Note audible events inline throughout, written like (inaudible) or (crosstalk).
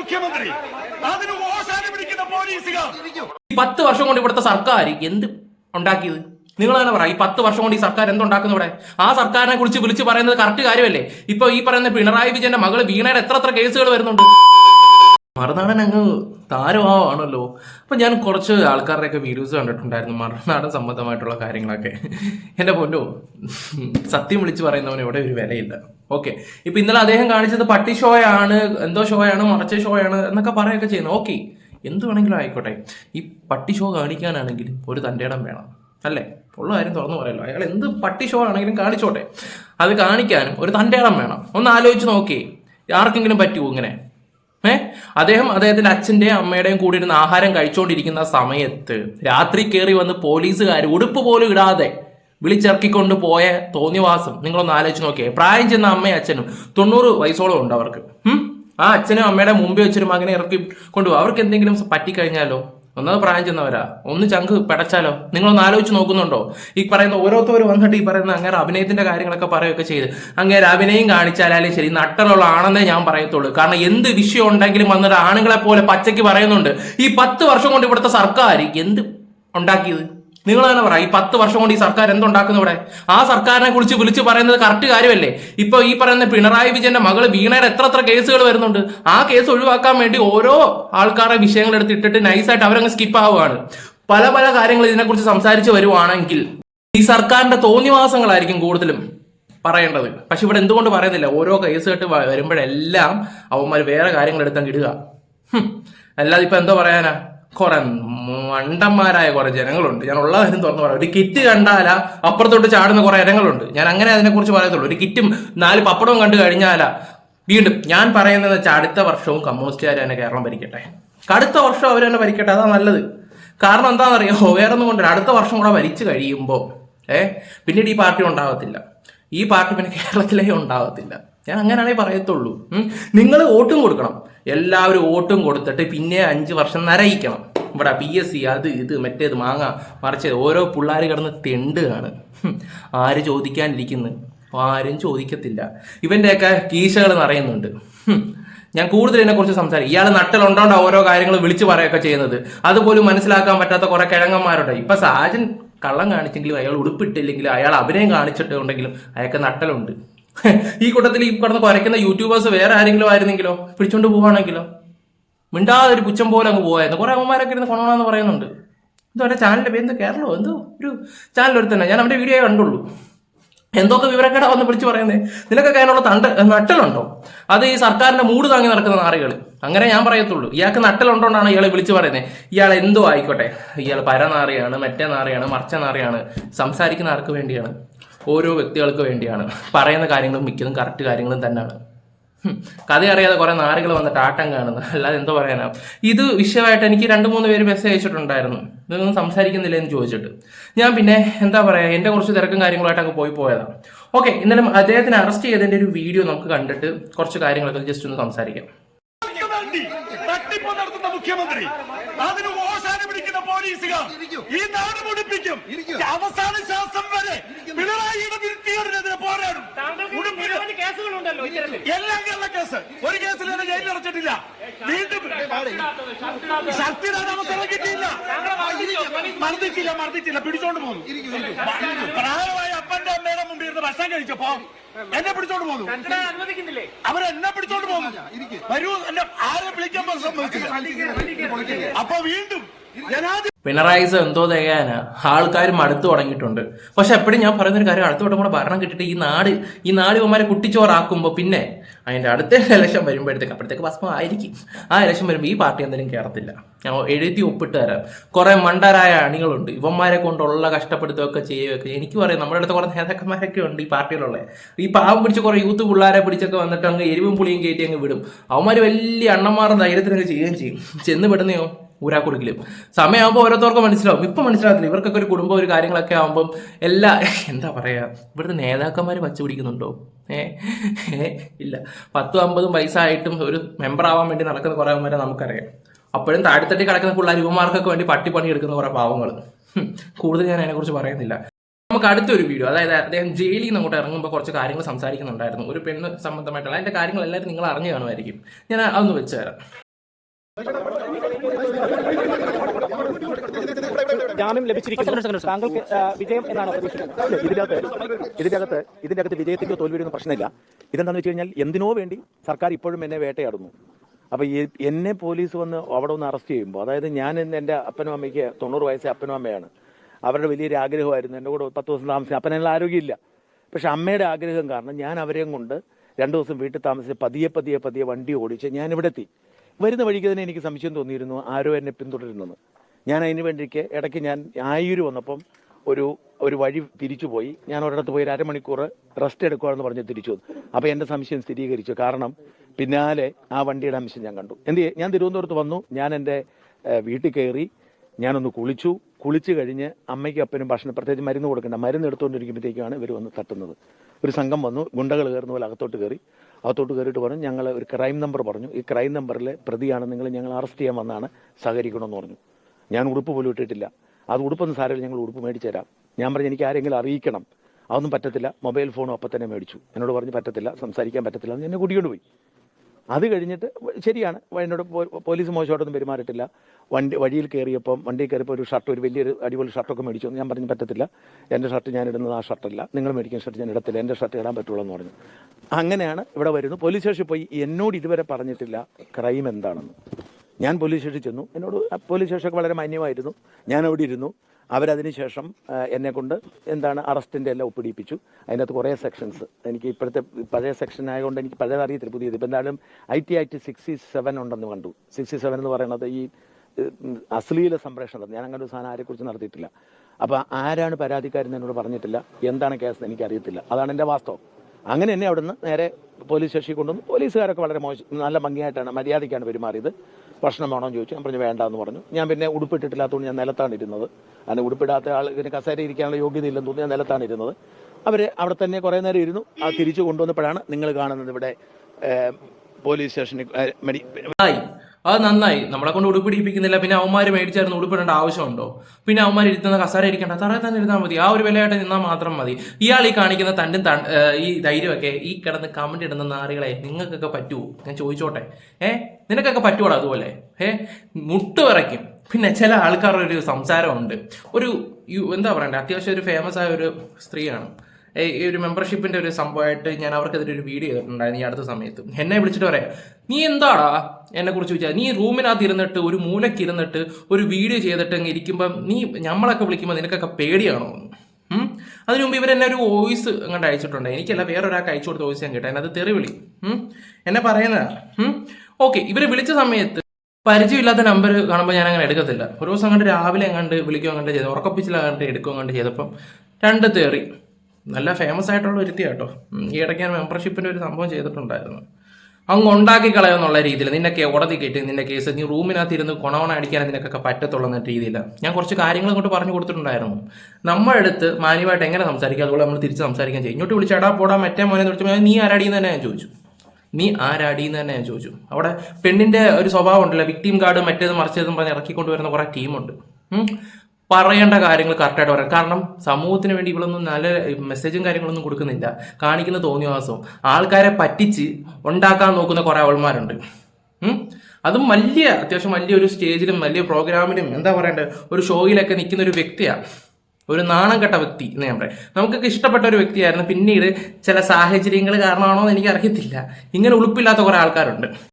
മുഖ്യമന്ത്രി. ഈ പത്ത് വർഷം കൊണ്ട് ഇവിടുത്തെ സർക്കാർ എന്ത് ഉണ്ടാക്കിയത്? നിങ്ങൾ തന്നെ പറ ഈ പത്ത് വർഷം കൊണ്ട് ഈ സർക്കാർ എന്തുണ്ടാക്കുന്നു ഇവിടെ? ആ സർക്കാരിനെ കുറിച്ച് വിളിച്ച് പറയുന്നത് കറക്റ്റ് കാര്യമല്ലേ? ഇപ്പൊ ഈ പറയുന്ന പിണറായി വിജയന്റെ മകൾ വീണയുടെ എത്ര എത്ര കേസുകൾ വരുന്നുണ്ട്? മറുനാടൻ അങ്ങ് താരമാവാണല്ലോ. അപ്പൊ ഞാൻ കുറച്ച് ആൾക്കാരുടെയൊക്കെ വീഡിയോസ് കണ്ടിട്ടുണ്ടായിരുന്നു മറുനാടൻ സംബന്ധമായിട്ടുള്ള കാര്യങ്ങളൊക്കെ. എന്റെ പൊന്നോ സത്യം വിളിച്ച് പറയുന്നവന് ഇവിടെ ഒരു വിലയില്ല. ഓക്കെ ഇപ്പൊ ഇന്നലെ അദ്ദേഹം കാണിച്ചത് പട്ടി ഷോയാണ് എന്തോ ഷോയാണ് മറച്ച ഷോയാണ് എന്നൊക്കെ പറയുകയൊക്കെ ചെയ്യുന്നു. ഓക്കെ എന്ത് വേണമെങ്കിലും ആയിക്കോട്ടെ. ഈ പട്ടി ഷോ കാണിക്കാനാണെങ്കിൽ ഒരു തന്റെ ഇടം വേണം. അല്ലേ? ഉള്ള കാര്യം തുറന്നു പറയല്ലോ. അയാൾ എന്ത് പട്ടി ഷോ ആണെങ്കിലും കാണിച്ചോട്ടെ. അത് കാണിക്കാനും ഒരു തന്റെ ഇടം വേണം. ഒന്ന് ആലോചിച്ച് നോക്കിയേ. ആർക്കെങ്കിലും പറ്റുമോ ഇങ്ങനെ? ഏ? അദ്ദേഹം അദ്ദേഹത്തിന്റെ അച്ഛന്റെയും അമ്മയുടെയും കൂടി ഇരുന്ന് ആഹാരം കഴിച്ചുകൊണ്ടിരിക്കുന്ന സമയത്ത് രാത്രി കയറി വന്ന് പോലീസുകാർ ഉടുപ്പ് പോലും ഇടാതെ വിളിച്ചിറക്കിക്കൊണ്ട് പോയ തോന്നിവാസം. നിങ്ങളൊന്ന് ആലോചിച്ച് നോക്കിയേ. പ്രായം ചെന്ന അമ്മയും അച്ഛനും തൊണ്ണൂറ് വയസ്സോളം ഉണ്ട് അവർക്ക്? ആ അച്ഛനും അമ്മയുടെ മുമ്പേ വെച്ചൊരു മകനെ ഇറക്കി കൊണ്ടുപോകും. അവർക്ക് എന്തെങ്കിലും പറ്റിക്കഴിഞ്ഞാലോ? ഒന്നത് പ്രായം ചെന്നവരാ. ഒന്ന് ചങ്ക് പെടച്ചാലോ? നിങ്ങളൊന്ന് ആലോചിച്ച് നോക്കുന്നുണ്ടോ? ഈ പറയുന്ന ഓരോരുത്തർ വന്നിട്ട് ഈ പറയുന്ന അങ്ങനെ അഭിനയത്തിന്റെ കാര്യങ്ങളൊക്കെ പറയുകയൊക്കെ ചെയ്ത് അങ്ങനെ അഭിനയം കാണിച്ചാലേ ശരി നട്ടലുള്ള ആണെന്നേ ഞാൻ പറയത്തുള്ളൂ. കാരണം എന്ത് വിഷയം ഉണ്ടെങ്കിലും വന്നിട്ട് ആണുങ്ങളെ പോലെ പച്ചയ്ക്ക് പറയുന്നുണ്ട്. ഈ പത്ത് വർഷം കൊണ്ട് ഇവിടുത്തെ സർക്കാർ എന്ത് ഉണ്ടാക്കിയത്? നിങ്ങൾ തന്നെ പറ. ഈ പത്ത് വർഷം കൊണ്ട് ഈ സർക്കാർ എന്തുണ്ടാക്കുന്നു ഇവിടെ? ആ സർക്കാരിനെ കുറിച്ച് വിളിച്ച് പറയുന്നത് കറക്റ്റ് കാര്യമല്ലേ? ഇപ്പൊ ഈ പറയുന്ന പിണറായി വിജയന്റെ മകൾ വീണയുടെ എത്ര എത്ര കേസുകൾ വരുന്നുണ്ട്? ആ കേസ് ഒഴിവാക്കാൻ വേണ്ടി ഓരോ ആൾക്കാരെ വിഷയങ്ങൾ എടുത്ത് ഇട്ടിട്ട് നൈസായിട്ട് അവരങ്ങ് സ്കിപ്പ് ആവുകയാണ്. പല പല കാര്യങ്ങൾ ഇതിനെക്കുറിച്ച് സംസാരിച്ച് വരുവാണെങ്കിൽ ഈ സർക്കാരിന്റെ തോന്നിവാസങ്ങളായിരിക്കും കൂടുതലും പറയേണ്ടത്. പക്ഷെ ഇവിടെ എന്തുകൊണ്ട് പറയുന്നില്ല? ഓരോ കേസ് കേട്ട് വരുമ്പോഴെല്ലാം അവന്മാർ വേറെ കാര്യങ്ങൾ എടുത്താൽ ഇടുക. അല്ലാതെ ഇപ്പൊ എന്തോ പറയാനാ? കുറെ മണ്ടന്മാരായ കുറെ ജനങ്ങളുണ്ട്. ഞാൻ ഉള്ള കാര്യം തുറന്നു പറയാം. ഒരു കിറ്റ് കണ്ടാലാ അപ്പുറത്തോട്ട് ചാടുന്ന കുറെ ഇനങ്ങളുണ്ട്. ഞാൻ അങ്ങനെ അതിനെക്കുറിച്ച് പറയത്തുള്ളൂ. ഒരു കിറ്റും നാല് പപ്പടവും കണ്ടു കഴിഞ്ഞാലാ വീണ്ടും ഞാൻ പറയുന്നത് വെച്ചാൽ അടുത്ത വർഷവും കമ്മ്യൂണിസ്റ്റുകാർ തന്നെ കേരളം ഭരിക്കട്ടെ. അടുത്ത വർഷം അവർ തന്നെ ഭരിക്കട്ടെ. അതാ നല്ലത്. കാരണം എന്താണെന്നറിയാമോ വേറെ ഒന്നും കൊണ്ടല്ല അടുത്ത വർഷം കൂടെ ഭരിച്ചു കഴിയുമ്പോൾ ഏഹ് പിന്നീട് ഈ പാർട്ടി ഉണ്ടാകത്തില്ല ഈ പാർട്ടി പിന്നെ കേരളത്തിലേ ഉണ്ടാകത്തില്ല ഞാൻ അങ്ങനെയാണേ പറയത്തുള്ളൂ. നിങ്ങൾ വോട്ടും കൊടുക്കണം. എല്ലാവരും വോട്ടും കൊടുത്തിട്ട് പിന്നെ അഞ്ച് വർഷം നരയിക്കണം. ഇവിടെ പി എസ് സി അത് ഇത് മറ്റേത് മാങ്ങ മറിച്ചത് ഓരോ പിള്ളേർ കിടന്ന് തെണ്ടുകയാണ്. ആര് ചോദിക്കാനിരിക്കുന്നു? ആരും ചോദിക്കത്തില്ല. ഇവന്റെയൊക്കെ കീശകൾ നിറയുന്നുണ്ട്. ഞാൻ കൂടുതൽ ഇതിനെക്കുറിച്ച് സംസാരിക്കും. ഇയാൾ നട്ടലുണ്ടോണ്ടോ ഓരോ കാര്യങ്ങൾ വിളിച്ചു പറയൊക്കെ ചെയ്യുന്നത്. അതുപോലും മനസ്സിലാക്കാൻ പറ്റാത്ത കുറെ കിഴങ്ങന്മാരുണ്ട്. ഇപ്പൊ സാജൻ കള്ളം കാണിച്ചെങ്കിലും അയാൾ ഉടുപ്പിട്ടില്ലെങ്കിലും അയാൾ അഭിനയം കാണിച്ചിട്ടുണ്ടെങ്കിലും അയാൾക്ക് നട്ടലുണ്ട്. (laughs) ഈ കൂട്ടത്തിൽ ഈ കിടന്ന് കുരയ്ക്കുന്ന യൂട്യൂബേഴ്സ് വേറെ ആരെങ്കിലും ആയിരുന്നെങ്കിലോ? പിടിച്ചോണ്ട് പോവാണെങ്കിലോ? മിണ്ടാതെ ഒരു പുച്ഛം പോലെ അങ്ങ് പോയായിരുന്നു കുറെ അമ്മമാരൊക്കെ ഇരുന്ന് കൊണോണെന്ന് പറയുന്നുണ്ട്. എന്തോ അവരുടെ ചാനലിന്റെ പേര് എന്തോ കേരളോ? എന്തോ ഒരു ചാനൽ ഒരു തന്നെ ഞാൻ അവന്റെ വീഡിയോ കണ്ടുള്ളൂ. എന്തൊക്കെ വിവരക്കേടാ വന്ന് പിടിച്ചു പറയുന്നത് നിനക്കൊക്കെ അതിനുള്ള തണ്ട് നട്ടലുണ്ടോ? അത് ഈ സർക്കാരിന്റെ മൂട് താങ്ങി നടക്കുന്ന നാറികൾ അങ്ങനെ ഞാൻ പറയത്തുള്ളൂ. ഇയാൾക്ക് നട്ടലുണ്ടോണ്ടാണ് ഇയാളെ വിളിച്ചു പറയുന്നത് ഇയാൾ എന്തോ ആയിക്കോട്ടെ. ഇയാൾ പരനാറിയാണ് മറ്റേ നാറിയാണ് മറിച്ച നാറിയാണ് സംസാരിക്കുന്ന ആർക്ക് വേണ്ടിയാണ്? ഓരോ വ്യക്തികൾക്ക് വേണ്ടിയാണ്. പറയുന്ന കാര്യങ്ങളും മിക്കതും കറക്റ്റ് കാര്യങ്ങളും തന്നെയാണ്. കഥ അറിയാതെ കുറെ നാറികൾ വന്നിട്ട് ആട്ടം കാണുന്നു. അല്ലാതെ എന്തോ പറയാനാ. ഇത് വിഷയമായിട്ട് എനിക്ക് രണ്ട് മൂന്ന് പേര് മെസ്സേജ് അയച്ചിട്ടുണ്ടായിരുന്നു. ഇതൊന്നും സംസാരിക്കുന്നില്ല എന്ന് ചോദിച്ചിട്ട്. ഞാൻ പിന്നെ എന്താ പറയാ എന്റെ കുറച്ച് തിരക്കും കാര്യങ്ങളായിട്ട് അങ്ങ് പോയി പോയതാണ് ഓക്കെ ഇന്നലെ അദ്ദേഹത്തിന് അറസ്റ്റ് ചെയ്തതിന്റെ ഒരു വീഡിയോ നമുക്ക് കണ്ടിട്ട് കുറച്ച് കാര്യങ്ങളൊക്കെ ജസ്റ്റ് ഒന്ന് സംസാരിക്കാം. തണ്ടി തട്ടിപ്പ് നടത്തുന്ന മുഖ്യമന്ത്രി. അതിന് ഓശാന പിടിക്കുന്ന പോലീസുകാർ ഈ നാട് മുടിപ്പിക്കും. അവസാന ശ്വാസം വരെ പിണറായിയുടെ വിരുത്തിയോടിനെതിരെ പോരാടും. എല്ലാം കേരള കേസ്. ഒരു കേസിൽ തന്നെ ജയിലിൽ അടച്ചിട്ടില്ല. വീണ്ടും അവസരം കിട്ടിയില്ല. മർദ്ദിച്ചില്ല മർദ്ദിച്ചില്ല പിടിച്ചോണ്ട് പോകുന്നു. പ്രായമായ അപ്പന്റെ അമ്മയുടെ മുമ്പിൽ ഇരുന്ന് ഭക്ഷണം കഴിച്ചപ്പോ എന്നെ പിടിച്ചോണ്ട് പോകുന്നു അനുവദിക്കുന്നില്ലേ? അവരെന്നെ പിടിച്ചോണ്ട് പോകുന്നു വരൂ എന്നെ ആരെ വിളിക്കാൻ സമ്മതിച്ചില്ല. അപ്പൊ വീണ്ടും ജനാധി പിണറായിസ് എന്തോ തേയാന ആൾക്കാർ മടുത്തു തുടങ്ങിയിട്ടുണ്ട്. പക്ഷെ എപ്പോഴും ഞാൻ പറയുന്ന ഒരു കാര്യം അടുത്ത വട്ടം കൂടെ ഭരണം കിട്ടിയിട്ട് ഈ നാട് ഈ നാട് ഇവന്മാരെ കുട്ടിച്ചോറാക്കുമ്പോൾ പിന്നെ അതിന്റെ അടുത്ത (laughs) ഇലക്ഷൻ വരുമ്പോഴത്തേക്ക് അപ്പോഴത്തേക്ക് ഭസ്മം ആയിരിക്കും ആ ഇലക്ഷൻ വരുമ്പോൾ ഈ പാർട്ടി എന്തെങ്കിലും കയറത്തില്ല ഞാൻ എഴുതി ഒപ്പിട്ട് തരാം. കുറെ മണ്ടരായ അണികളുണ്ട്. ഇവന്മാരെ കൊണ്ടുള്ള കഷ്ടപ്പെടുത്തുകയൊക്കെ ചെയ്യുകയൊക്കെ എനിക്ക് പറയാം നമ്മുടെ അടുത്ത് കുറെ നേതാക്കന്മാരൊക്കെ ഉണ്ട് ഈ പാർട്ടിയിലുള്ള. ഈ പാവം പിടിച്ച് കുറെ യൂത്ത് പിള്ളേരെ പിടിച്ചൊക്കെ വന്നിട്ട് അങ്ങ് എരിവും പുളിയും കയറ്റി അങ്ങ് വിടും. അവന്മാർ വലിയ അണ്ണന്മാരുടെ ധൈര്യത്തിനൊക്കെ ചെയ്യുകയും ചെയ്യും. ചെന്ന് വിടുന്നയോ ഊരാക്കുടുക്കിലും. സമയമാകുമ്പോൾ ഓരോരുത്തർക്കും മനസ്സിലാവും. ഇപ്പം മനസ്സിലാകത്തില്ല. ഇവർക്കൊക്കെ ഒരു കുടുംബം ഒരു കാര്യങ്ങളൊക്കെ ആകുമ്പം എല്ലാ (laughs) എന്താ പറയുക ഇവിടുത്തെ നേതാക്കന്മാർ വച്ചു പിടിക്കുന്നുണ്ടോ? ഏ? ഇല്ല. പത്തും അമ്പതും ആയിട്ടും ഒരു മെമ്പർ ആവാൻ വേണ്ടി നടക്കുന്ന കുറേ വരെ നമുക്കറിയാം. അപ്പോഴും താഴ്ത്തട്ടി കിടക്കുന്ന പിള്ളേർ യുവമാർക്കൊക്കെ വേണ്ടി പട്ടിപ്പണി എടുക്കുന്ന കുറേ പാവങ്ങൾ കൂടുതൽ ഞാൻ അതിനെക്കുറിച്ച് പറയുന്നില്ല. നമുക്ക് അടുത്തൊരു വീഡിയോ. അതായത് അദ്ദേഹം ജയിലിൽ നിന്ന് അങ്ങോട്ട് ഇറങ്ങുമ്പോൾ കുറച്ച് കാര്യങ്ങൾ സംസാരിക്കുന്നുണ്ടായിരുന്നു. ഒരു പെണ്ണ് സംബന്ധമായിട്ടുള്ള അതിന്റെ കാര്യങ്ങൾ എല്ലാവരും നിങ്ങൾ അറിഞ്ഞു കാണുമായിരിക്കും. ഞാൻ അതൊന്ന് വെച്ച് തരാം. ജാമ്യം ലഭിച്ചിരിക്കുന്നു. താങ്കൾക്ക് വിജയം എന്നാണ് ഇതിനകത്ത് ഇതിന്റെ അകത്ത് ഇതിന്റെ അകത്ത് വിജയത്തിക്കോ തോൽവിയൊന്നും പ്രശ്നമില്ല. ഇതെന്താണെന്ന് വെച്ച് കഴിഞ്ഞാൽ എന്തിനോ വേണ്ടി സർക്കാർ ഇപ്പോഴും എന്നെ വേട്ടയാടുന്നു. അപ്പൊ ഈ എന്നെ പോലീസ് വന്ന് അവിടെ ഒന്ന് അറസ്റ്റ് ചെയ്യുമ്പോൾ അതായത് ഞാൻ ഇന്ന് എന്റെ അപ്പനും അമ്മയ്ക്ക് തൊണ്ണൂറ് വയസ്സെ അപ്പനും അമ്മയാണ്. അവരുടെ വലിയൊരു ആഗ്രഹമായിരുന്നു. എന്റെ കൂടെ പത്ത് ദിവസം താമസിച്ചു അപ്പനെല്ലാം ആരോഗ്യമില്ല. പക്ഷെ അമ്മയുടെ ആഗ്രഹം കാരണം ഞാൻ അവരെയും കൊണ്ട് രണ്ട് ദിവസം വീട്ടിൽ താമസിച്ച് പതിയെ പതിയെ പതിയെ വണ്ടി ഓടിച്ച് ഞാൻ ഇവിടെ എത്തി വരുന്ന വഴിക്ക് തന്നെ എനിക്ക് സംശയം തോന്നിയിരുന്നു ആരോ എന്നെ പിന്തുടരുന്നെന്ന്. ഞാൻ അതിന് വേണ്ടിയിരിക്കെ ഇടയ്ക്ക് ഞാൻ ആയൂര് വന്നപ്പം ഒരു ഒരു വഴി തിരിച്ചു പോയി ഞാൻ ഒരിടത്ത് പോയി ഒരു അരമണിക്കൂർ റെസ്റ്റ് എടുക്കുകയാണെന്ന് പറഞ്ഞ് തിരിച്ചു വന്നു. അപ്പോൾ എന്റെ സംശയം സ്ഥിരീകരിച്ചു. കാരണം പിന്നാലെ ആ വണ്ടിയുടെ അംശം ഞാൻ കണ്ടു. എന്ത് ഞാൻ തിരുവനന്തപുരത്ത് വന്നു. ഞാൻ എന്റെ വീട്ടിൽ കയറി ഞാനൊന്ന് കുളിച്ചു. കുളിച്ച് കഴിഞ്ഞ് അമ്മയ്ക്കും അപ്പനും ഭക്ഷണം പ്രത്യേകിച്ച് മരുന്ന് കൊടുക്കേണ്ട മരുന്ന് എടുത്തുകൊണ്ടിരിക്കുമ്പോഴത്തേക്കാണ് ഇവർ വന്ന് തട്ടുന്നത്. ഒരു സംഘം വന്നു ഗുണ്ടകൾ കയറുന്ന പോലെ അകത്തോട്ട് കയറി. അകത്തോട്ട് കയറിയിട്ട് പറഞ്ഞു ഞങ്ങൾ ഒരു ക്രൈം നമ്പർ പറഞ്ഞു. ഈ ക്രൈം നമ്പറിലെ പ്രതിയാണ് നിങ്ങൾ ഞങ്ങൾ അറസ്റ്റ് ചെയ്യാൻ വന്നാണ് സഹകരിക്കണമെന്ന് പറഞ്ഞു. ഞാൻ ഉടുപ്പ് പോലും ഇട്ടിട്ടില്ല. അത് ഉടുപ്പൊന്നും സാരമില്ല ഞങ്ങൾ ഉടുപ്പ് മേടിച്ചു തരാം. ഞാൻ പറഞ്ഞു എനിക്ക് ആരെങ്കിലും അറിയിക്കണം. അതൊന്നും പറ്റത്തില്ല. മൊബൈൽ ഫോണും അപ്പം തന്നെ മേടിച്ചു. എന്നോട് പറഞ്ഞു പറ്റത്തില്ല സംസാരിക്കാൻ പറ്റത്തില്ല. എന്ന് എന്നെ കൂട്ടിക്കൊണ്ട് പോയി. അത് കഴിഞ്ഞിട്ട് ശരിയാണ്. എന്നോട് പോലീസ് മോശമായിട്ടൊന്നും പെരുമാറിയിട്ടില്ല. വണ്ടി വഴിയിൽ കയറിയപ്പം വണ്ടി കയറിയപ്പോൾ ഒരു ഷർട്ട് ഒരു വലിയൊരു അടിപൊളി ഷർട്ടൊക്കെ മേടിച്ചു. ഞാൻ പറഞ്ഞു പറ്റത്തില്ല. എന്റെ ഷർട്ട് ഞാൻ ഇടുന്നത് ആ ഷർട്ടല്ല. നിങ്ങൾ മേടിക്കുന്ന ഷർട്ട് ഞാൻ ഇടത്തില്ല. എന്റെ ഷർട്ട് ഇടാൻ പറ്റുള്ളൂ എന്ന് പറഞ്ഞു. അങ്ങനെയാണ് ഇവിടെ വരുന്നു. പോലീസ് സ്റ്റേഷനിൽ പോയി എന്നോട് ഇതുവരെ പറഞ്ഞിട്ടില്ല ക്രൈം എന്താണെന്ന്. ഞാൻ പോലീസ് സ്റ്റേഷനിൽ ചെന്നു. എന്നോട് പോലീസ് സ്റ്റേഷനൊക്കെ വളരെ മാന്യമായിരുന്നു. ഞാൻ അവിടെ ഇരുന്നു. അവരതിന് ശേഷം ആ, എന്നെ കൊണ്ട് എന്താണ് അറസ്റ്റിന്റെ എല്ലാം ഒപ്പിടിപ്പിച്ചു. അതിനകത്ത് കുറേ സെക്ഷൻസ് എനിക്ക് ഇപ്പോഴത്തെ പഴയ സെക്ഷൻ ആയതുകൊണ്ട് എനിക്ക് പഴയത് അറിയത്തില്ല പുതിയത്. ഇപ്പം എന്തായാലും I T act sixty seven ഉണ്ടെന്ന് കണ്ടു. സിക്സ്റ്റി സെവൻ എന്ന് പറയുന്നത് ഈ അശ്ലീല സംപ്രേഷണം. ഞാൻ അങ്ങനെ ഒരു സാധനം ആരെക്കുറിച്ച് നടത്തിയിട്ടില്ല. അപ്പോൾ ആരാണ് പരാതിക്കാരെന്ന് എന്നോട് പറഞ്ഞിട്ടില്ല. എന്താണ് കേസ് എനിക്കറിയത്തില്ല. അതാണ് എന്റെ വാസ്തവം. അങ്ങനെ എന്നെ അവിടുന്ന് നേരെ പോലീസ് സ്റ്റേഷനിൽ കൊണ്ടുവന്നു. പോലീസുകാരൊക്കെ വളരെ മോശം നല്ല ഭംഗിയായിട്ടാണ് മര്യാദയ്ക്കാണ് പെരുമാറിയത്. ഭക്ഷണം വേണോ എന്ന് ചോദിച്ചു. ഞാൻ പറഞ്ഞു വേണ്ട എന്ന് പറഞ്ഞു. ഞാൻ പിന്നെ ഉടുപ്പിട്ടിട്ടില്ലാത്തതുകൊണ്ട് ഞാൻ നിലത്താണ് ഇരുന്നത് അങ്ങനെ ഉടുപ്പിടാത്ത ആൾ ഇതിന് കസേര ഇരിക്കാനുള്ള യോഗ്യത ഇല്ലെന്ന് തോന്നി ഞാൻ നിലത്താണ് ഇരുന്നത് അവർ അവിടെ തന്നെ കുറേ നേരം ഇരുന്നു. ആ തിരിച്ചു കൊണ്ടുവന്നപ്പോഴാണ് നിങ്ങൾ കാണുന്നത് ഇവിടെ പോലീസ് സ്റ്റേഷനിൽ അത് നന്നായി. നമ്മളെ കൊണ്ട് ഉടുപ്പിടിപ്പിക്കുന്നില്ല പിന്നെ അവന്മാർ മേടിച്ചായിരുന്നു ഉടുപ്പിടേണ്ട ആവശ്യമുണ്ടോ? പിന്നെ അവന്മാർ ഇരുത്തുന്ന കസാര ഇരിക്കണ്ട. തറയിൽ തന്നെ ഇരുന്നാൽ മതി. ആ ഒരു വിലയായിട്ട് നിന്നാൽ മാത്രം മതി. ഇയാൾ ഈ കാണിക്കുന്ന തൺ- ഈ ധൈര്യമൊക്കെ ഈ കിടന്ന് കമന്റ് ഇടുന്ന നാറികളെ നിങ്ങൾക്കൊക്കെ പറ്റുമോ ഞാൻ ചോദിച്ചോട്ടെ. ഏ? നിനക്കൊക്കെ പറ്റുമോടാ അതുപോലെ? ഏ? മുട്ട് വിറയ്ക്കും. പിന്നെ ചില ആൾക്കാരുടെ ഒരു സംസാരമുണ്ട്. ഒരു എന്താ പറയണ്ടേ? അത്യാവശ്യം ഒരു ഫേമസ് ആയ ഒരു സ്ത്രീയാണ്. ഈ ഒരു മെമ്പർഷിപ്പിന്റെ ഒരു സംഭവമായിട്ട് ഞാൻ അവർക്കെതിരെ ഒരു വീഡിയോ ചെയ്തിട്ടുണ്ടായിരുന്നു ഈ അടുത്ത സമയത്ത്. എന്നെ വിളിച്ചിട്ട് പറയാം നീ എന്താടാ? എന്നെ കുറിച്ച് ചോദിച്ചാൽ നീ റൂമിനകത്ത് ഇരുന്നിട്ട് ഒരു മൂലയ്ക്ക് ഇരുന്നിട്ട് ഒരു വീഡിയോ ചെയ്തിട്ട് ഇരിക്കുമ്പോൾ നീ നമ്മളൊക്കെ വിളിക്കുമ്പോൾ നിനക്കൊക്കെ പേടിയാണോ? അതിനു മുമ്പ് ഇവരെന്നെ ഒരു വോയിസ് അങ്ങോട്ട് അയച്ചിട്ടുണ്ട്. എനിക്കല്ല വേറൊരാൾക്ക് അയച്ചു കൊടുത്ത വോയിസ് ഞാൻ കേട്ടോ. അതിനകത്ത് തെറി വിളി? എന്നെ പറയുന്നതാണ് ഓക്കെ ഇവരെ വിളിച്ച സമയത്ത് പരിചയമില്ലാത്ത നമ്പർ കാണുമ്പോൾ ഞാൻ അങ്ങനെ എടുക്കത്തില്ല. ഒരു ദിവസം അങ്ങോട്ട് രാവിലെ അങ്ങോട്ട് വിളിക്കുക അങ്ങോട്ട് ചെയ്ത്. ഉറക്കപ്പിച്ചിലങ്ങോട്ട് എടുക്കുക അങ്ങോട്ട് ചെയ്തപ്പം രണ്ട് തേറി. നല്ല ഫേമസ് ആയിട്ടുള്ള ഒരുത്തി കേട്ടോ ഈ ഇടയ്ക്ക് ഞാൻ മെമ്പർഷിപ്പിന്റെ ഒരു സംഭവം ചെയ്തിട്ടുണ്ടായിരുന്നു. അങ്ങ് ഉണ്ടാക്കി കളയുന്നുള്ള രീതിയിൽ. നിന്നെ കോടതി കിട്ടി നിന്റെ കേസ് നീ റൂമിനകത്ത് ഇരുന്ന് കൊണവണ അടിക്കാൻ നിനക്കൊക്കെ പറ്റത്തുള്ള രീതിയില്ല ഞാൻ കുറച്ച് കാര്യങ്ങൾ അങ്ങോട്ട് പറഞ്ഞു കൊടുത്തിട്ടുണ്ടായിരുന്നു. നമ്മളെടുത്ത് മാന്യമായിട്ട് എങ്ങനെ സംസാരിക്കുക അതുപോലെ നമ്മൾ തിരിച്ച് സംസാരിക്കാൻ ചെയ്യും. ഇങ്ങോട്ട് വിളിച്ച് എടാ പോടാ മറ്റേ മോനെ എന്ന് നീ ആരാടിയെന്ന് തന്നെ ഞാൻ ചോദിച്ചു. നീ ആരാടിയെന്ന് തന്നെ ഞാൻ ചോദിച്ചു. അവിടെ പെണ്ണിന്റെ ഒരു സ്വഭാവം ഉണ്ടല്ലോ. വിക്ടീം കാർഡ് മറ്റേത് മറിച്ചതും പറഞ്ഞ് ഇറക്കിക്കൊണ്ട് വരുന്ന കുറെ ടീമുണ്ട്. പറയേണ്ട കാര്യങ്ങൾ കറക്റ്റായിട്ട് പറയാം. കാരണം സമൂഹത്തിന് വേണ്ടി ഇവളൊന്നും നല്ല മെസ്സേജും കാര്യങ്ങളൊന്നും കൊടുക്കുന്നില്ല. കാണിക്കുന്ന തോന്നിയവാസവും. ആൾക്കാരെ പറ്റിച്ച് ഉണ്ടാക്കാൻ നോക്കുന്ന കുറെ അവൾമാരുണ്ട്. അതും വലിയ അത്യാവശ്യം വലിയൊരു സ്റ്റേജിലും വലിയ പ്രോഗ്രാമിലും എന്താ പറയണ്ടത് ഒരു ഷോയിലൊക്കെ നിൽക്കുന്ന ഒരു വ്യക്തിയാണ് ഒരു നാണം കെട്ട വ്യക്തി എന്ന് ഞാൻ പറയാം. നമുക്കൊക്കെ ഇഷ്ടപ്പെട്ട ഒരു വ്യക്തിയായിരുന്നു. പിന്നീട് ചില സാഹചര്യങ്ങൾ കാരണമാണോ എന്ന് എനിക്ക് അറിയത്തില്ല ഇങ്ങനെ ഉളുപ്പില്ലാത്ത കുറെ ആൾക്കാരുണ്ട്.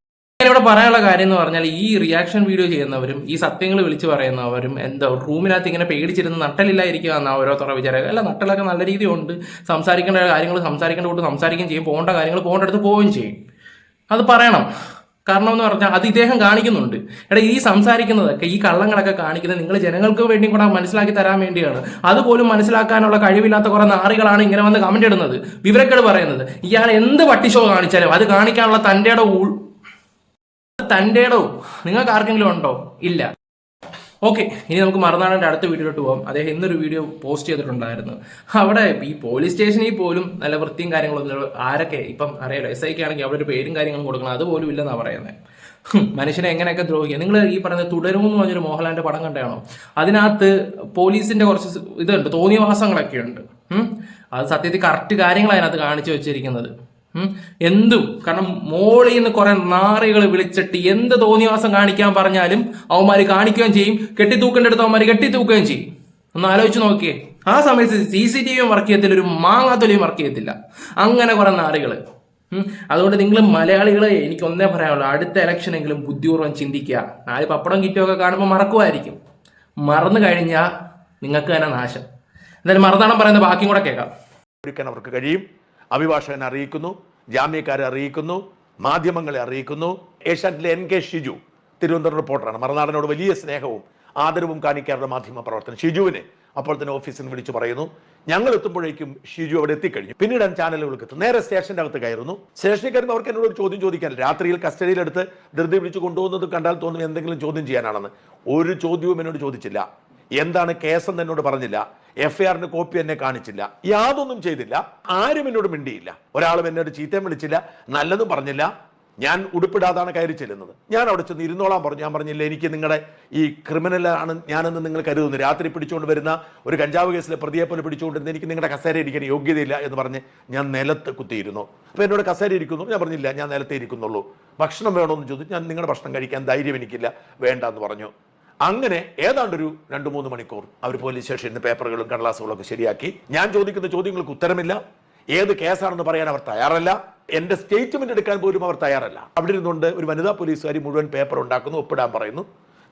ഇവിടെ പറയാനുള്ള കാര്യം എന്ന് പറഞ്ഞാൽ ഈ റിയാക്ഷൻ വീഡിയോ ചെയ്യുന്നവരും ഈ സത്യങ്ങൾ വിളിച്ചു പറയുന്നവരും എന്താ റൂമിനകത്ത് ഇങ്ങനെ പേടിച്ചിരുന്ന് നട്ടലില്ലായിരിക്കുക എന്നാ ഓരോരുത്തരുടെ വിചാരം അല്ല നട്ടലൊക്കെ നല്ല രീതിയുണ്ട് സംസാരിക്കേണ്ട കാര്യങ്ങൾ സംസാരിക്കേണ്ട കൂട്ട് സംസാരിക്കുകയും ചെയ്യും. പോകേണ്ട കാര്യങ്ങൾ പോകേണ്ട അടുത്ത് പോവുകയും ചെയ്യും. അത് പറയണം. കാരണം എന്ന് പറഞ്ഞാൽ അത് ഇദ്ദേഹം കാണിക്കുന്നുണ്ട്. എടാ ഈ സംസാരിക്കുന്നതൊക്കെ ഈ കള്ളങ്ങളൊക്കെ കാണിക്കുന്നത് നിങ്ങൾ ജനങ്ങൾക്ക് വേണ്ടി കൂടെ മനസ്സിലാക്കി തരാൻ വേണ്ടിയാണ്. അതുപോലും മനസ്സിലാക്കാനുള്ള കഴിവില്ലാത്ത കുറെ നാറികളാണ് ഇങ്ങനെ വന്ന് കമന്റ് ഇടുന്നത്. വിവരക്കേട് പറയുന്നത്. ഇയാൾ എന്ത് പട്ടിഷോ കാണിച്ചാലും അത് കാണിക്കാനുള്ള തന്റെ തന്റെടോ നിങ്ങൾക്ക് ആർക്കെങ്കിലും ഉണ്ടോ? ഇല്ല. ഓക്കെ ഇനി നമുക്ക് മറന്നാടന്റെ അടുത്ത വീഡിയോയിലോട്ട് പോകാം അദ്ദേഹം ഇന്നൊരു വീഡിയോ പോസ്റ്റ് ചെയ്തിട്ടുണ്ടായിരുന്നു. അവിടെ ഈ പോലീസ് സ്റ്റേഷനിൽ പോലും നല്ല വൃത്തിയും കാര്യങ്ങളൊന്നും ആരൊക്കെ ഇപ്പം അറിയാലോ എസ് ഐക്ക് ആണെങ്കിൽ അവിടെ ഒരു പേരും കാര്യങ്ങളും കൊടുക്കണം. അതുപോലും ഇല്ലെന്നാണ് പറയുന്നത് മനുഷ്യനെ എങ്ങനെയൊക്കെ ദ്രോഹിക്കുക നിങ്ങൾ ഈ പറഞ്ഞ തുടരുമെന്ന് പറഞ്ഞൊരു മോഹൻലാലിന്റെ പടം കണ്ടാണോ അതിനകത്ത് പോലീസിന്റെ കുറച്ച് ഇതുണ്ട്. തോന്നിയവാസങ്ങളൊക്കെ ഉണ്ട് അത് സത്യത്തിൽ കറക്റ്റ് കാര്യങ്ങളാണ് അതിനകത്ത് കാണിച്ചു വെച്ചിരിക്കുന്നത്. എന്തും. കാരണം മോളിൽ നിന്ന് കുറെ നാറികൾ വിളിച്ചിട്ട് എന്ത് തോന്നിവാസം കാണിക്കാൻ പറഞ്ഞാലും അവന്മാര് കാണിക്കുകയും ചെയ്യും. കെട്ടിത്തൂക്കേണ്ട അടുത്ത് അവന്മാര് കെട്ടിത്തൂക്കുകയും ചെയ്യും. ഒന്ന് ആലോചിച്ച് നോക്കിയേ. ആ സമയത്ത് സി സി ടി വിയും വർക്ക് ചെയ്യത്തില്ല ഒരു മാങ്ങാത്തൊലിയും വർക്ക് ചെയ്യത്തില്ല. അങ്ങനെ കുറെ നാറികൾ അതുകൊണ്ട് നിങ്ങൾ മലയാളികളെ എനിക്ക് ഒന്നേ പറയാനുള്ളൂ. അടുത്ത ഇലക്ഷനെങ്കിലും ബുദ്ധിപൂർവം ചിന്തിക്കുക. നാല് പപ്പടം കിറ്റുമൊക്കെ കാണുമ്പോൾ മറക്കുമായിരിക്കും. മറന്നു കഴിഞ്ഞാൽ നിങ്ങൾക്ക് തന്നെ നാശം. എന്തായാലും മറുനാടൻ പറയുന്നത് ബാക്കിയും കൂടെ കേൾക്കാം. അവർക്ക് കഴിയും. അഭിഭാഷകനെ അറിയിക്കുന്നു. ജാമ്യക്കാരെ അറിയിക്കുന്നു മാധ്യമങ്ങളെ അറിയിക്കുന്നു. ഏഷ്യാനെറ്റിലെ എൻ കെ ഷിജു തിരുവനന്തപുരം റിപ്പോർട്ടറാണ്. മറുനാടനോട് വലിയ സ്നേഹവും ആദരവും കാണിക്കാറുള്ള മാധ്യമ പ്രവർത്തനം ഷിജുവിനെ അപ്പോൾ തന്നെ ഓഫീസിൽ നിന്ന് വിളിച്ചു പറയുന്നു. ഞങ്ങൾ എത്തുമ്പോഴേക്കും ഷിജു അവിടെ എത്തിക്കഴിഞ്ഞു. പിന്നീട് ചാനലുകൾക്ക് എത്തും. നേരെ സ്റ്റേഷന്റെ അകത്ത് കയറുന്നു. സ്റ്റേഷനിൽ കയറുമ്പോൾ അവർക്ക് എന്നോട് ചോദ്യം ചോദിക്കാൻ രാത്രിയിൽ കസ്റ്റഡിയിലെടുത്ത് ധൃതി പിടിച്ച് കൊണ്ടുപോകുന്നത് കണ്ടാൽ തോന്നുന്നു എന്തെങ്കിലും ചോദ്യം ചെയ്യാനാണെന്ന്. ഒരു ചോദ്യവും എന്നോട് ചോദിച്ചില്ല. എന്താണ് കേസെന്ന് എന്നോട് പറഞ്ഞില്ല. എഫ് ഐ ആറിന്റെ കോപ്പി എന്നെ കാണിച്ചില്ല. യാതൊന്നും ചെയ്തില്ല. ആരും എന്നോട് മിണ്ടിയില്ല. ഒരാളും എന്നോട് ചീത്തയും വിളിച്ചില്ല. നല്ലതും പറഞ്ഞില്ല. ഞാൻ ഉടുപ്പിടാതാണ് കയറി ചെല്ലുന്നത്. ഞാൻ അവിടെ ചെന്ന് ഇരുന്നോളാൻ പറഞ്ഞു. ഞാൻ പറഞ്ഞില്ല എനിക്ക് നിങ്ങളുടെ ഈ ക്രിമിനലാണ് ഞാനെന്ന് നിങ്ങൾ കരുതുന്നു. രാത്രി പിടിച്ചുകൊണ്ട് വരുന്ന ഒരു കഞ്ചാവ് കേസിലെ പ്രതിയെ പോലെ പിടിച്ചുകൊണ്ടിരുന്ന എനിക്ക് നിങ്ങളുടെ കസേര ഇരിക്കാൻ യോഗ്യതയില്ല എന്ന് പറഞ്ഞ് ഞാൻ നിലത്ത് കുത്തിയിരുന്നു. അപ്പോൾ എന്നോട് കസേര ഇരിക്കുന്നു. ഞാൻ പറഞ്ഞില്ല ഞാൻ നിലത്തേ ഇരിക്കുന്നുള്ളൂ. ഭക്ഷണം വേണമെന്ന് ചോദിച്ചു. ഞാൻ നിങ്ങളുടെ ഭക്ഷണം കഴിക്കാൻ ധൈര്യം എനിക്കില്ല. വേണ്ട എന്ന് പറഞ്ഞു. അങ്ങനെ ഏതാണ്ടൊരു രണ്ട് മൂന്ന് മണിക്കൂർ അവർ പോലീസ് സ്റ്റേഷനിൽ നിന്ന് പേപ്പറുകളും കടലാസുകളും ഒക്കെ ശരിയാക്കി. ഞാൻ ചോദിക്കുന്ന ചോദ്യങ്ങൾക്ക് ഉത്തരമില്ല. ഏത് കേസാണെന്ന് പറയാൻ അവർ തയ്യാറല്ല. എന്റെ സ്റ്റേറ്റ്മെന്റ് എടുക്കാൻ പോലും അവർ തയ്യാറല്ല. അവിടെ ഇരുന്നുകൊണ്ട് ഒരു വനിതാ പോലീസുകാരി മുഴുവൻ പേപ്പർ ഉണ്ടാക്കുന്നു ഒപ്പിടാൻ പറയുന്നു.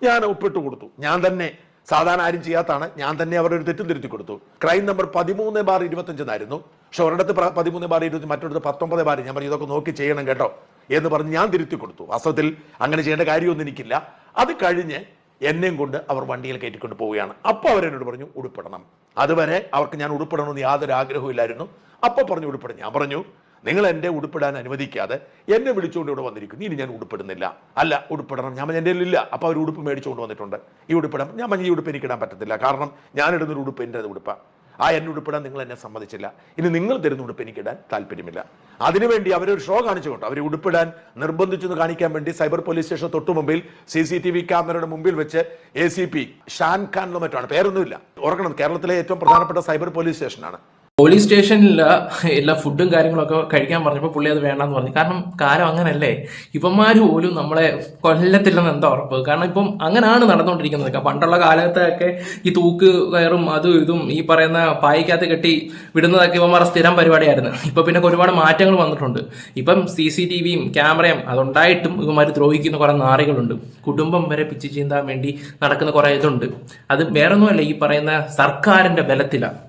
ഞാൻ ഒപ്പിട്ട് കൊടുത്തു. ഞാൻ തന്നെ സാധാരണ ആരും ചെയ്യാത്താണ്. ഞാൻ തന്നെ അവരുടെ ഒരു തെറ്റും തിരുത്തി കൊടുത്തു. ക്രൈം നമ്പർ പതിമൂന്ന് ബാർ ഇരുപത്തഞ്ചെന്നായിരുന്നു പക്ഷെ ഒരിടത്ത് പതിമൂന്ന് ബാർ ഇരുപത്തി മറ്റൊരിടത്ത് പത്തൊമ്പത് ബാർ. ഞാൻ പറഞ്ഞു ഇതൊക്കെ നോക്കി ചെയ്യണം കേട്ടോ. എന്ന് പറഞ്ഞ് ഞാൻ തിരുത്തി കൊടുത്തു. വാസ്തവത്തിൽ അങ്ങനെ ചെയ്യേണ്ട കാര്യമൊന്നും എനിക്കില്ല. അത് കഴിഞ്ഞ് എന്നെയും കൊണ്ട് അവർ വണ്ടിയിൽ കയറ്റിക്കൊണ്ട് പോവുകയാണ്. അപ്പോൾ അവരെന്നോട് പറഞ്ഞു ഉടുപ്പിടണം. അതുവരെ അവർക്ക് ഞാൻ ഉടുപ്പിടണമെന്ന് യാതൊരു ആഗ്രഹവും ഇല്ലായിരുന്നു. അപ്പോൾ പറഞ്ഞു ഉടുപ്പിടും ഞാൻ പറഞ്ഞു നിങ്ങൾ എന്റെ ഉടുപ്പിടാൻ അനുവദിക്കാതെ എന്നെ വിളിച്ചുകൊണ്ട് ഇവിടെ വന്നിരിക്കുന്നു. ഇനി ഞാൻ ഉടുപ്പിടുന്നില്ല. അല്ല ഉടുപ്പിടണം. ഞാൻ എന്റെ ഇല്ല അപ്പോൾ അവർ ഉടുപ്പ് മേടിച്ചുകൊണ്ട് വന്നിട്ടുണ്ട്. ഈ ഉടുപ്പിടാം ഞാൻ ഈ ഉടുപ്പ് എനിക്കിടാൻ പറ്റത്തില്ല. കാരണം ഞാനിടുന്നൊരു ഉടുപ്പ് എന്റെ ഉടുപ്പാണ് ആ എന്നെ ഉടുപ്പിടാൻ നിങ്ങൾ എന്നെ സമ്മതിച്ചില്ല. ഇനി നിങ്ങൾ തരുന്ന ഉടുപ്പ് എനിക്കിടാൻ താല്പര്യമില്ല. അതിനുവേണ്ടി അവരൊരു ഷോ കാണിച്ചുകൊണ്ട് അവരെ ഉടുപ്പിടാൻ നിർബന്ധിച്ചെന്ന് കാണിക്കാൻ വേണ്ടി സൈബർ പോലീസ് സ്റ്റേഷൻ തൊട്ടു മുമ്പിൽ സി സി ടി വി ക്യാമറയുടെ മുമ്പിൽ വെച്ച് A C P Shan Khan എന്നോ മറ്റാണ് പേരൊന്നുമില്ല. ഓർക്കണം കേരളത്തിലെ ഏറ്റവും പ്രധാനപ്പെട്ട സൈബർ പോലീസ് സ്റ്റേഷനാണ്. പോലീസ് സ്റ്റേഷനിൽ എല്ലാ ഫുഡും കാര്യങ്ങളൊക്കെ കഴിക്കാൻ പറഞ്ഞപ്പോൾ പുള്ളി അത് വേണമെന്ന് പറഞ്ഞു. കാരണം കാലം അങ്ങനല്ലേ. ഇവന്മാർ പോലും നമ്മളെ കൊല്ലത്തില്ലെന്ന് എന്താ ഉറപ്പ്? കാരണം ഇപ്പം അങ്ങനെയാണ് നടന്നുകൊണ്ടിരിക്കുന്നത് പണ്ടുള്ള കാലത്തൊക്കെ ഈ തൂക്ക് കയറും അതും ഇതും ഈ പറയുന്ന പായിക്കകത്ത് കെട്ടി വിടുന്നതൊക്കെ ഇവന്മാരുടെ സ്ഥിരം പരിപാടിയായിരുന്നു. ഇപ്പൊ പിന്നെ ഒരുപാട് മാറ്റങ്ങൾ വന്നിട്ടുണ്ട്. ഇപ്പം സി സി ടി വിയും ക്യാമറയും അതുണ്ടായിട്ടും ഇവന്മാർ ദ്രോഹിക്കുന്ന കുറേ നാറികളുണ്ട്. കുടുംബം വരെ പിച്ചു ചീന്താൻ വേണ്ടി നടക്കുന്ന കുറെ ഇതുണ്ട്. അത് വേറൊന്നുമല്ല ഈ പറയുന്ന സർക്കാരിന്റെ ബലത്തിലാണ്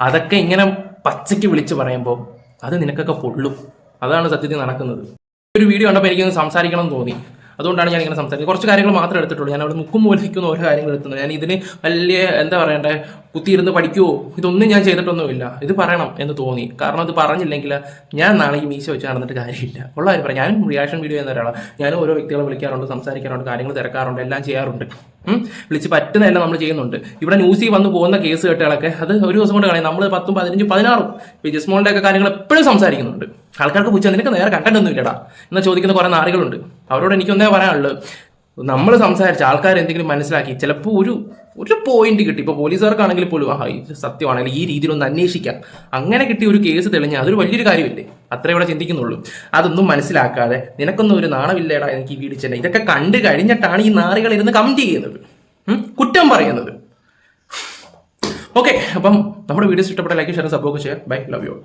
അതൊക്കെ ഇങ്ങനെ പച്ചയ്ക്ക് വിളിച്ച് പറയുമ്പോൾ അത് നിനക്കൊക്കെ പൊള്ളും. അതാണ് സത്യത്തിൽ നടക്കുന്നത്. ഒരു വീഡിയോ കണ്ടപ്പോൾ എനിക്കൊന്ന് സംസാരിക്കണം എന്ന് തോന്നി. അതുകൊണ്ടാണ് ഞാൻ ഇങ്ങനെ സംസാരിക്കുന്നത് കുറച്ച് കാര്യങ്ങൾ മാത്രമേ എടുത്തിട്ടുള്ളൂ. ഞാൻ അവിടെ മുക്കും മൂലിക്കുന്ന ഓരോ കാര്യങ്ങൾ എടുത്തുന്നത്. ഞാൻ ഇതിന് വലിയ എന്താ പറയണ്ടേ കുത്തിയിരുന്ന് പഠിക്കുവോ? ഇതൊന്നും ഞാൻ ചെയ്തിട്ടൊന്നുമില്ല. ഇത് പറയണം എന്ന് തോന്നി. കാരണം അത് പറഞ്ഞില്ലെങ്കിൽ ഞാൻ നാളെ ഈ മീശ വെച്ച് നടന്നിട്ട് കാര്യമില്ല. ഉള്ള കാര്യം പറയാം. ഞാനും റിയാക്ഷൻ വീഡിയോ എന്ന ഒരാളാണ്. ഞാനും ഓരോ വ്യക്തികളെ വിളിക്കാറുണ്ട് സംസാരിക്കാറുണ്ട് കാര്യങ്ങൾ തിരക്കാറുണ്ട് എല്ലാം ചെയ്യാറുണ്ട്. വിളിച്ച് പറ്റുന്നതെല്ലാം നമ്മൾ ചെയ്യുന്നുണ്ട്. ഇവിടെ ന്യൂസിൽ വന്ന് പോകുന്ന കേസ് കെട്ടുകളൊക്കെ അത് ഒരു ദിവസം കൊണ്ട് കളയാം. നമ്മൾ പത്തും പതിനഞ്ചും പതിനാറും. ജിസ്മോളുടെ ഒക്കെ കാര്യങ്ങൾ എപ്പോഴും സംസാരിക്കുന്നുണ്ട്. ആൾക്കാർക്ക് പൂച്ച നിനക്ക് നേരെ കണ്ടന്റ് ഒന്നും ഇല്ലടാ. എന്ന് ചോദിക്കുന്ന കുറെ നാറികളുണ്ട്. അവരോട് എനിക്കൊന്നേ പറയാനുള്ളത് നമ്മൾ സംസാരിച്ച ആൾക്കാർ എന്തെങ്കിലും മനസ്സിലാക്കി ചിലപ്പോൾ ഒരു ഒരു പോയിന്റ് കിട്ടി. ഇപ്പോൾ പോലീസുകാർക്കാണെങ്കിൽ പോലും ആ ഇത് സത്യമാണെങ്കിൽ ഈ രീതിയിൽ ഒന്ന് അന്വേഷിക്കാം. അങ്ങനെ കിട്ടിയ ഒരു കേസ് തെളിഞ്ഞാൽ അതൊരു വലിയൊരു കാര്യമില്ലേ? അത്രേ ഇവിടെ ചിന്തിക്കുന്നുള്ളൂ. അതൊന്നും മനസ്സിലാക്കാതെ നിനക്കൊന്നും ഒരു നാണമില്ലേടാ എനിക്ക് വീടിച്ചെന്നെ ഇതൊക്കെ കണ്ടു കഴിഞ്ഞിട്ടാണ് ഈ നാറികൾ ഇരുന്ന് കമന്റ് ചെയ്യുന്നത്? കുറ്റം പറയുന്നത്. ഓക്കെ അപ്പം നമ്മുടെ വീഡിയോസ് ഇഷ്ടപ്പെട്ട ലൈക്ക് ഷെയർ സപ്പോർട്ട് ചെയ്യാം ബൈ ലവ് യു